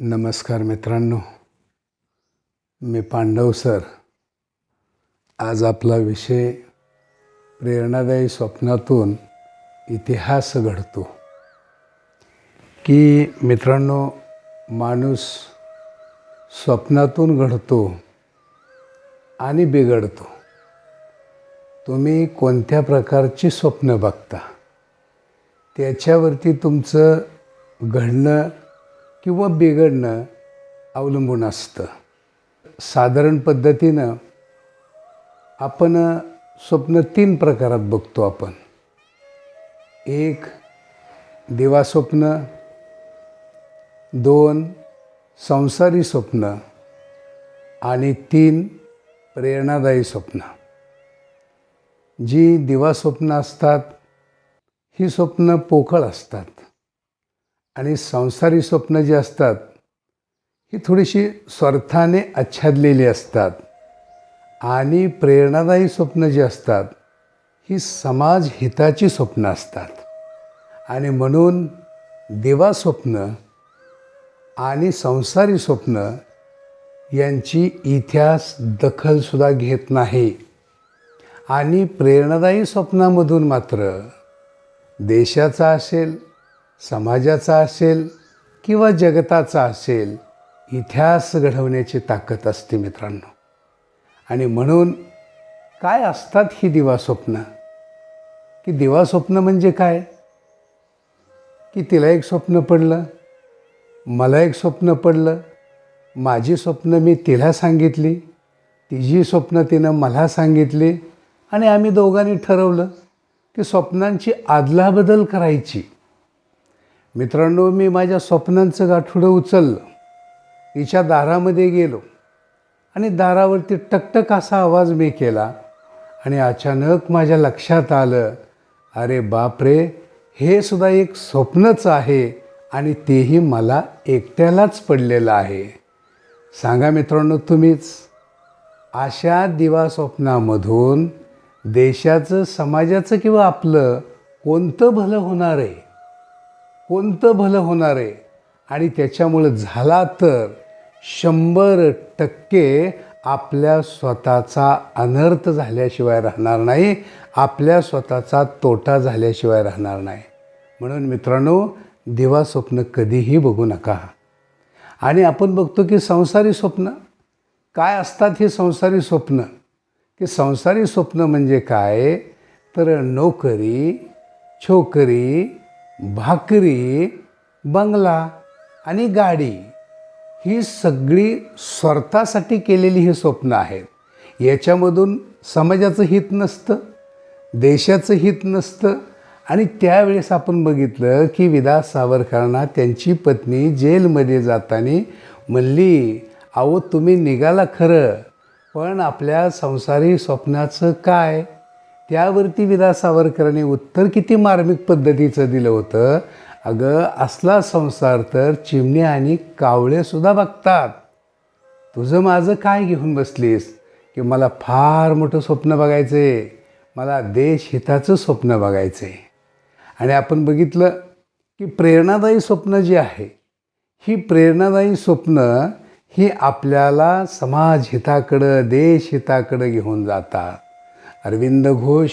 नमस्कार मित्रांनो. मी पांडव सर. आज आपला विषय प्रेरणादायी स्वप्नातून इतिहास घडतो. की मित्रांनो माणूस स्वप्नातून घडतो आणि बिघडतो. तुम्ही कोणत्या प्रकारची स्वप्न बघता? त्याच्यावरती तुमचं घडणं किंवा बिघडणं अवलंबून असतं. साधारण पद्धतीनं आपण स्वप्न तीन प्रकारात बघतो आपण. एक दिवा स्वप्न दोन संसारी स्वप्न. आणि तीन प्रेरणादायी स्वप्न. जी दिवास्वप्न असतात ही स्वप्न पोकळ असतात. आणि संसारी स्वप्न जी असतात ही थोडीशी स्वार्थाने आच्छादलेली असतात. आणि प्रेरणादायी स्वप्न जी असतात ही समाज हिताची स्वप्न असतात. आणि म्हणून देवा स्वप्न आणि संसारी स्वप्न यांची इतिहास दखलसुद्धा घेत नाही. आणि प्रेरणादायी स्वप्नामधून मात्र देशाचा असेल समाजाचा असेल किंवा जगताचा असेल इतिहास घडवण्याची ताकद असते मित्रांनो. आणि म्हणून काय असतात ही दिवा स्वप्न की दिवा स्वप्न म्हणजे काय? की तिला एक स्वप्न पडलं मला एक स्वप्न पडलं माझी स्वप्न मी तिला सांगितली तिची स्वप्न तिनं मला सांगितली आणि आम्ही दोघांनी ठरवलं की स्वप्नांची आदलाबदल करायची. मित्रांनो मी माझ्या स्वप्नांचं गाठुडं उचललं. तिच्या दारामध्ये गेलो आणि दारावरती टकटक असा आवाज मी केला आणि अचानक माझ्या लक्षात आलं अरे बापरे हे सुद्धा एक स्वप्नच आहे आणि तेही मला एकट्यालाच पडलेलं आहे. सांगा मित्रांनो तुम्हीच अशा दिवा स्वप्नामधून देशाचं समाजाचं किंवा आपलं कोणतं भलं होणार आहे? कोणतं भलं होणार आहे? आणि त्याच्यामुळं झाला तर शंभर टक्के आपल्या स्वतःचा अनर्थ झाल्याशिवाय राहणार नाही आपल्या स्वतःचा तोटा झाल्याशिवाय राहणार नाही. म्हणून मित्रांनो दिवा स्वप्न कधीही बघू नका. आणि आपण बघतो की संसारी स्वप्न काय असतात ही संसारी स्वप्न? की संसारी स्वप्न म्हणजे काय? तर नोकरी छोकरी भाकरी बंगला आणि गाडी ही सगळी स्वार्थासाठी केलेली ही स्वप्न आहेत. याच्यामधून समाजाचं हित नसतं देशाचं हित नसतं आणि त्यावेळेस आपण बघितलं की विदा सावरकरांना त्यांची पत्नी जेलमध्ये जाताना म्हणली अहो तुम्ही निघाला खरं पण आपल्या संसारी स्वप्नाचं काय? त्यावरती विदा सावरकरांनी उत्तर किती मार्मिक पद्धतीचं दिलं होतं? अगं असला संसार तर चिमणी आणि कावळेसुद्धा बघतात. तुझं माझं काय घेऊन बसलीस? की मला फार मोठं स्वप्न बघायचं आहे मला देश हिताचं स्वप्न बघायचं आहे आणि आपण बघितलं की प्रेरणादायी स्वप्न जी आहे ही प्रेरणादायी स्वप्न ही आपल्याला समाज हिताकडं देश हिताकडं घेऊन जातात. अरविंद घोष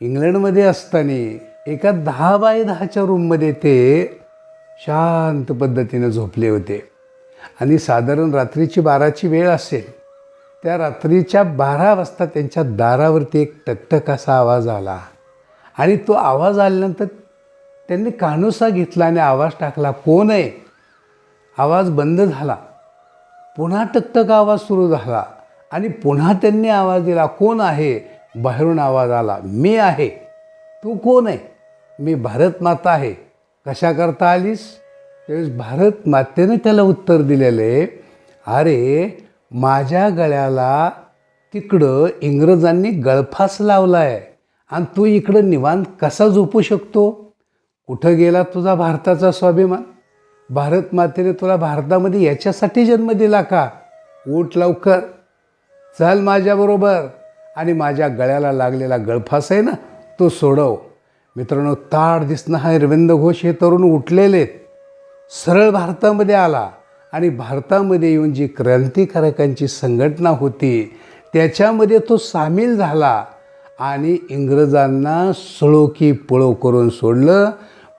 इंग्लंडमध्ये असताना एका दहा बाय दहाच्या रूममध्ये ते शांत पद्धतीनं झोपले होते. आणि साधारण रात्रीची बाराची वेळ असेल त्या रात्रीच्या बारा वाजता त्यांच्या दारावरती एक टकटक असा आवाज आला. आणि तो आवाज आल्यानंतर त्यांनी कानुसा घेतला आणि आवाज टाकला कोण आहे? आवाज बंद झाला. पुन्हा टकटक आवाज सुरू झाला. आणि पुन्हा त्यांनी आवाज दिला कोण आहे? बाहेरून आवाज आला मी आहे. तू कोण आहे? मी भारत माता आहे. कशा करता आलीस? त्यावेळेस भारत मातेने त्याला उत्तर दिलेलं आहे अरे माझ्या गळ्याला तिकडं इंग्रजांनी गळफास लावला आहे आणि तू इकडं निवांत कसा झोपू शकतो? कुठं गेला तुझा भारताचा स्वाभिमान? भारत मातेने तुला भारतामध्ये याच्यासाठी जन्म दिला का? उठ लवकर. चल माझ्याबरोबर आणि माझ्या गळ्याला लागलेला गळफास आहे ना तो सोडव. मित्रांनो ताड दिसणं हा अरविंद घोष हे तरुण उठलेले. आहेत सरळ भारतामध्ये आला आणि भारतामध्ये येऊन जी क्रांतिकारकांची संघटना होती त्याच्यामध्ये तो सामील झाला आणि इंग्रजांना सळो की पळो करून सोडलं.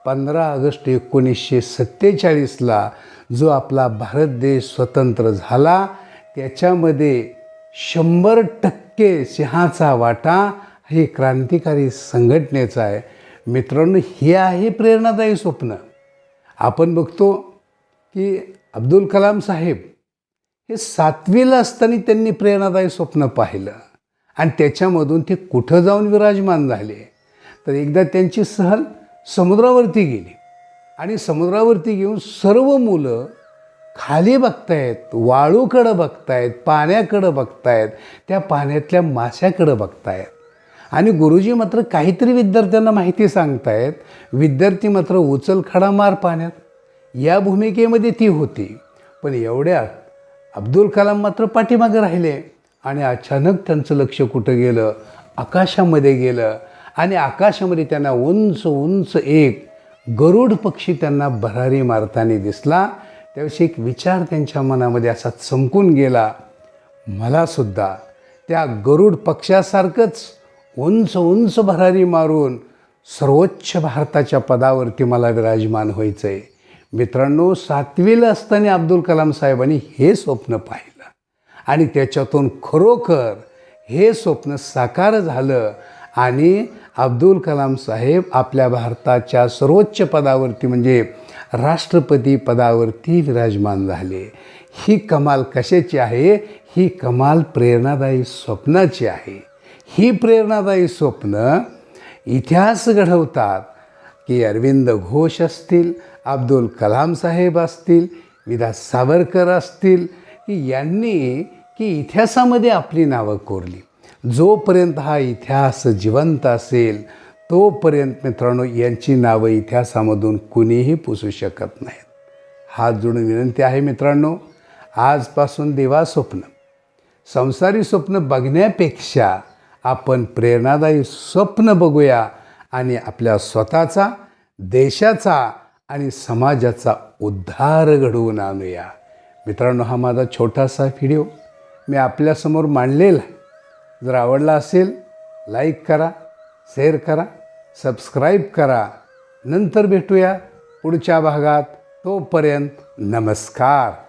पंधरा ऑगस्ट एकोणीसशे सत्तेचाळीसला जो आपला भारत देश स्वतंत्र झाला त्याच्यामध्ये शंभर टक्के सिंहाचा वाटा हे क्रांतिकारी संघटनेचा आहे. मित्रांनो हे आहे प्रेरणादायी स्वप्न. आपण बघतो की अब्दुल कलाम साहेब हे सातवीला असताना त्यांनी प्रेरणादायी स्वप्न पाहिलं आणि त्याच्यामधून ते कुठं जाऊन विराजमान झाले? तर एकदा त्यांची सहल समुद्रावरती गेली. आणि समुद्रावरती घेऊन सर्व मुलं खाली बघतायत वाळूकडं बघतायत पाण्याकडं बघतायत त्या पाण्यातल्या माश्याकडं बघतायत. आणि गुरुजी मात्र काहीतरी विद्यार्थ्यांना माहिती सांगतायत विद्यार्थी मात्र उचल खडा मार पाण्यात. या भूमिकेमध्ये ती होती पण एवढ्या अब्दुल कलाम मात्र पाठीमागे राहिले आणि अचानक त्यांचं लक्ष कुठं गेलं? आकाशामध्ये गेलं. आणि आकाशामध्ये त्यांना उंच उंच एक गरुड पक्षी त्यांना भरारी मारताना दिसला. त्याविषयी एक विचार त्यांच्या मनामध्ये असा चमकून गेला. मलासुद्धा त्या गरुड पक्षासारखंच उंच उंच भरारी मारून सर्वोच्च भारताच्या पदावरती मला विराजमान व्हायचं आहे मित्रांनो सातवीला असताना अब्दुल कलाम साहेबांनी हे स्वप्न पाहिलं. आणि त्याच्यातून खरोखर हे स्वप्न साकार झालं. आणि अब्दुल कलाम साहेब आपल्या भारताच्या सर्वोच्च पदावरती म्हणजे राष्ट्रपती पदावरती विराजमान झाले. ही कमाल कशाची आहे? ही कमाल प्रेरणादायी स्वप्नाची आहे. ही प्रेरणादायी स्वप्न इतिहास घडवतात की अरविंद घोष असतील अब्दुल कलाम साहेब असतील विदा सावरकर असतील की यांनी की इतिहासामध्ये आपली नावं कोरली. जोपर्यंत हा इतिहास जिवंत असेल तोपर्यंत मित्रांनो यांची नावं इतिहासामधून कुणीही पुसू शकत नाहीत. हात जोडून विनंती आहे मित्रांनो आजपासून देवा स्वप्न संसारी स्वप्न बघण्यापेक्षा आपण प्रेरणादायी स्वप्न बघूया आणि आपल्या स्वतःचा देशाचा आणि समाजाचा उद्धार घडवून आणूया. मित्रांनो हा माझा छोटासा व्हिडिओ मी आपल्यासमोर मांडलेला आहे. जर आवडला असेल लाईक करा शेअर करा सबस्क्राईब करा. नंतर भेटूया पुढच्या भागात. तोपर्यंत नमस्कार.